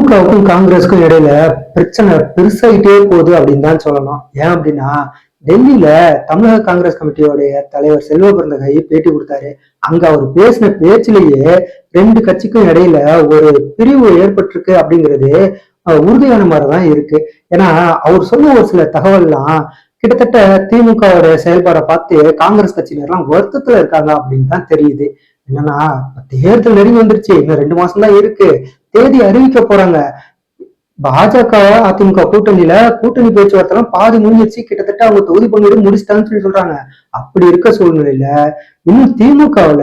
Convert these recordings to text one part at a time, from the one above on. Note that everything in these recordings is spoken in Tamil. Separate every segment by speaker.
Speaker 1: திமுகவுக்கும் காங்கிரஸுக்கும் இடையில பிரச்சனை பெருசாயிட்டே போகுது அப்படின்னு தான் சொல்லணும். ஏன் அப்படின்னா டெல்லியில தமிழக காங்கிரஸ் கமிட்டியோடைய தலைவர் செல்வ பிறந்தகை பேட்டி கொடுத்தாரு. அங்க அவர் பேசின பேச்சிலேயே ரெண்டு கட்சிக்கும் இடையில ஒரு பிரிவு ஏற்பட்டிருக்கு அப்படிங்கிறது உறுதியான மாதிரிதான் இருக்கு. ஏன்னா அவர் சொன்ன ஒரு சில தகவல்லாம் கிட்டத்தட்ட திமுகவோட செயல்பாடை பார்த்து காங்கிரஸ் கட்சியினர்லாம் வருத்தத்துல இருக்காங்க அப்படின்னு தான் தெரியுது. என்னன்னா தேர்தல் நெருங்கி வந்துருச்சு. இன்னும் ரெண்டு மாசம் தான் இருக்கு. தேதி அறிவிக்க போறாங்க. பாஜக அதிமுக கூட்டணியில கூட்டணி பேச்சுவார்த்தை பாதி முடிஞ்சிச்சு கிட்டத்தட்ட அவங்க தொகுதி பங்கீடு முடிச்சிட்டாங்கன்னு சொல்லி சொல்றாங்க. அப்படி இருக்க சூழ்நிலையில இன்னும் திமுகவுல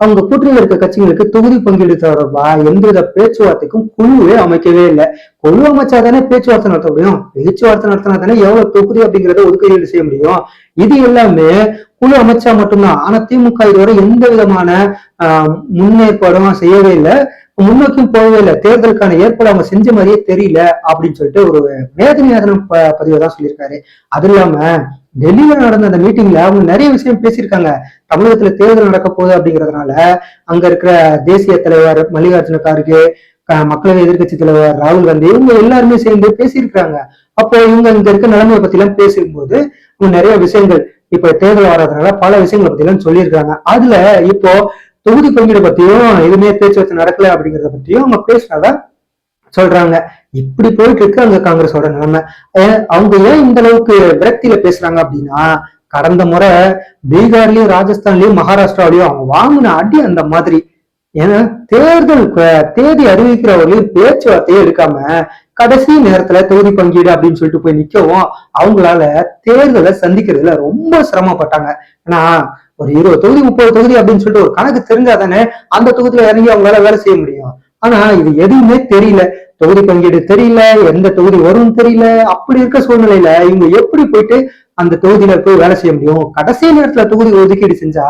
Speaker 1: அவங்க கூட்டணியில் இருக்க கட்சிகளுக்கு தொகுதி பங்கீடு தொடர்பா எந்தவித பேச்சுவார்த்தைக்கும் குழுவே அமைக்கவே இல்லை. குழு அமைச்சாதானே பேச்சுவார்த்தை நடத்த முடியும்? பேச்சுவார்த்தை நடத்தினா தானே எவ்வளவு தொகுதி அப்படிங்கறத ஒதுக்கீடு செய்ய முடியும்? இது எல்லாமே குழு அமைச்சா மட்டும்தான். ஆனா திமுக இதுவரை எந்த விதமான ஆஹ், முன்னேற்பாடும் செய்யவே இல்லை. முன்னோக்கியும் போகவே இல்லை தேர்தலுக்கான ஏற்பாடு அவங்க செஞ்ச மாதிரியே தெரியல அப்படின்னு சொல்லிட்டு ஒரு வேதனையான பதிவை தான் சொல்லியிருக்காரு. அது இல்லாம டெல்லியில நடந்த அந்த மீட்டிங்ல அவங்க நிறைய விஷயம் பேசியிருக்காங்க. தமிழகத்துல தேர்தல் நடக்க போகுது அப்படிங்கறதுனால அங்க இருக்கிற தேசிய தலைவர் மல்லிகார்ஜுன கார்கே மக்களவை எதிர்க்கட்சி தலைவர் ராகுல் காந்தி இவங்க எல்லாருமே சேர்ந்து பேசியிருக்காங்க அப்போ இவங்க இங்க இருக்க நிலைமையை பத்தி எல்லாம் பேசும்போது அவங்க நிறைய விஷயங்கள் இப்ப தேர்தல் வர்றதுனால பல விஷயங்களை பத்தி எல்லாம் சொல்லியிருக்காங்க அதுல இப்போ தொகுதி பங்கீடு பத்தியும் எதுவுமே பேச்சுவார்த்தை நடக்கல அப்படிங்கறத பத்தியும் அவங்க பேசுறத சொல்றாங்க. இப்படி போயிட்டு இருக்கு அங்க காங்கிரஸோட நிலைமை. அவங்க ஏன் இந்த அளவுக்கு விரக்தியில பேசுறாங்க அப்படின்னா கடந்த முறை பீகார்லயும் ராஜஸ்தான்லயும் மகாராஷ்டிராவிலயும் அவங்க வாங்கின அடி அந்த மாதிரி. ஏன்னா தேர்தல் தேதி அறிவிக்கிறவர்களையும் பேச்சுவார்த்தையே எடுக்காம கடைசி நேரத்துல தொகுதி பங்கீடு அப்படின்னு சொல்லிட்டு போய் நிக்கவும் அவங்களால தேர்தலை சந்திக்கிறதுல ரொம்ப சிரமப்பட்டாங்க. ஏன்னா ஒரு இருபது தொகுதி முப்பது தொகுதி அப்படின்னு சொல்லிட்டு ஒரு கணக்கு தெரிஞ்சாதானே அந்த தொகுதியில இறங்கி அவங்களால வேலை செய்ய முடியும். ஆனா இது எதுவுமே தெரியல. தொகுதி பங்கீடு தெரியல எந்த தொகுதி வரும்னு தெரியல. அப்படி இருக்க சூழ்நிலையில இவங்க எப்படி போயிட்டு அந்த தொகுதியில போய் வேலை செய்ய முடியும்? கடைசி நேரத்துல தொகுதி ஒதுக்கீடு செஞ்சா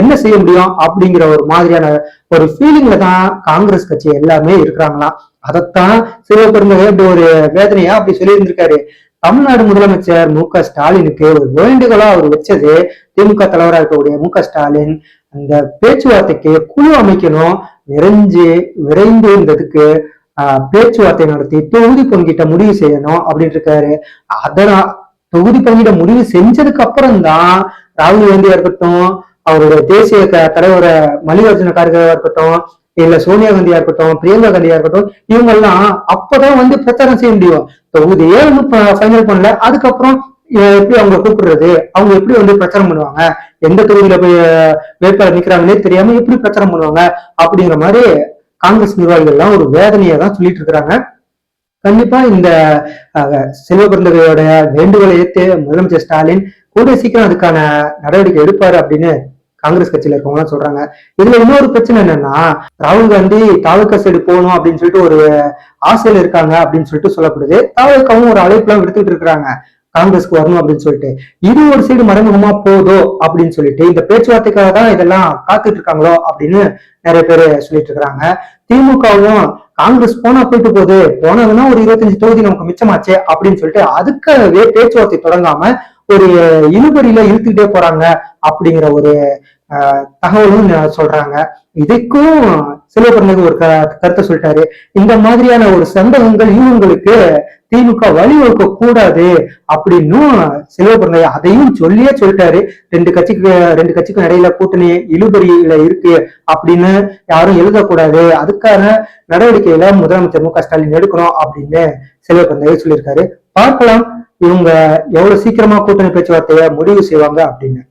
Speaker 1: என்ன செய்ய முடியும்? அப்படிங்கிற ஒரு மாதிரியான ஒரு ஃபீலிங்ல தான் காங்கிரஸ் கட்சி எல்லாமே இருக்கிறாங்களாம் அதைத்தான் சிவபெருந்தகை அப்படி ஒரு வேதனையா அப்படி சொல்லியிருந்திருக்காரு. தமிழ்நாடு முதலமைச்சர் மு க ஸ்டாலினுக்கு ஒரு வேண்டுகோளா அவர் வச்சது திமுக தலைவராக இருக்கக்கூடிய மு க ஸ்டாலின் அந்த பேச்சுவார்த்தைக்கு குழு அமைக்கணும் விரைஞ்சு விரைந்து இருந்ததுக்கு பேச்சுவார்த்தை நடத்தி தொகுதி பங்கிட்ட முடிவு செய்யணும் அப்படின்னு இருக்காரு. அதனால் தொகுதி பங்கிட்ட முடிவு செஞ்சதுக்கு அப்புறம் தான் ராகுல் காந்தியா இருக்கட்டும் அவருடைய தேசிய க- தலைவர் மல்லிகார்ஜுன கார்கேவா இருக்கட்டும் இல்ல சோனியா காந்தியா இருக்கட்டும் பிரியங்கா காந்தியா இருக்கட்டும் இவங்க எல்லாம் அப்பதான் வந்து பிரச்சாரம் செய்ய முடியும். தொகுதியே இன்னும் ஃபைனல் பண்ணல. அதுக்கப்புறம் எப்படி அவங்க கூப்பிடுறது? அவங்க எப்படி வந்து பிரச்சாரம் பண்ணுவாங்க? எந்த தொகுதியில போய் வேட்பாளர் நிக்கிறாங்கன்னே தெரியாம எப்படி பிரச்சாரம் பண்ணுவாங்க? அப்படிங்கிற மாதிரி காங்கிரஸ் நிர்வாகிகள் எல்லாம் ஒரு வேதனையை தான் சொல்லிட்டு இருக்கிறாங்க. கண்டிப்பா இந்த அஹ், செல்வபிறந்தகையோட வேண்டுகோளை ஏற்று முதலமைச்சர் ஸ்டாலின் கூடிய சீக்கிரம் அதுக்கான நடவடிக்கை எடுப்பாரு அப்படின்னு காங்கிரஸ் கட்சியில இருக்கவங்க எல்லாம் சொல்றாங்க. இதுல இன்னொரு பிரச்சனை என்னன்னா ராகுல் காந்தி தாலுகா சைடு போகணும் அப்படின்னு சொல்லிட்டு ஒரு ஆசையில இருக்காங்க அப்படின்னு சொல்லிட்டு சொல்லப்படுது. தாலுகாவும் ஒரு அழைப்பு எல்லாம் விடுத்துட்டு இருக்கிறாங்க. காங்கிரஸ்க்கு வரணும் அப்படின்னு சொல்லிட்டு இது ஒரு சைடு மறைமுகமா போதோ அப்படின்னு சொல்லிட்டு இந்த பேச்சுவார்த்தைக்காக தான் இதெல்லாம் காத்துட்டு இருக்காங்களோ அப்படின்னு நிறைய பேர் சொல்லிட்டு இருக்கிறாங்க. திமுகவும் காங்கிரஸ் போனா போயிட்டு போகுது போனதுன்னா ஒரு இருபத்தஞ்சு தொகுதி நமக்கு மிச்சமாச்சே அப்படின்னு சொல்லிட்டு அதுக்காகவே பேச்சுவார்த்தை தொடங்காம ஒரு இழுபறியில இழுத்துக்கிட்டே போறாங்க அப்படிங்கிற ஒரு தகவலும் சொல்றாங்க. இதுக்கும் சிவபிரந்தகு ஒரு க- கருத்தை சொல்லிட்டாரு. இந்த மாதிரியான ஒரு சந்தகங்கள் உங்களுக்கு திமுக வழிவகுக்க கூடாது அப்படின்னும் சிவபிரந்தகு அதையும் சொல்லியே சொல்லிட்டாரு. ரெண்டு கட்சிக்கு ரெண்டு கட்சிக்கும் இடையில கூட்டணி இழுபறியில இருக்கு அப்படின்னு யாரும் எழுதக்கூடாது. அதுக்கான நடவடிக்கையில முதலமைச்சர் மு க ஸ்டாலின் எடுக்கணும் அப்படின்னு செல்வபிரந்தகை சொல்லியிருக்காரு. பார்க்கலாம் இவங்க எவ்வளவு சீக்கிரமா கூட்டணி பேச்சுவார்த்தையை முடிவு செய்வாங்க அப்படின்னு.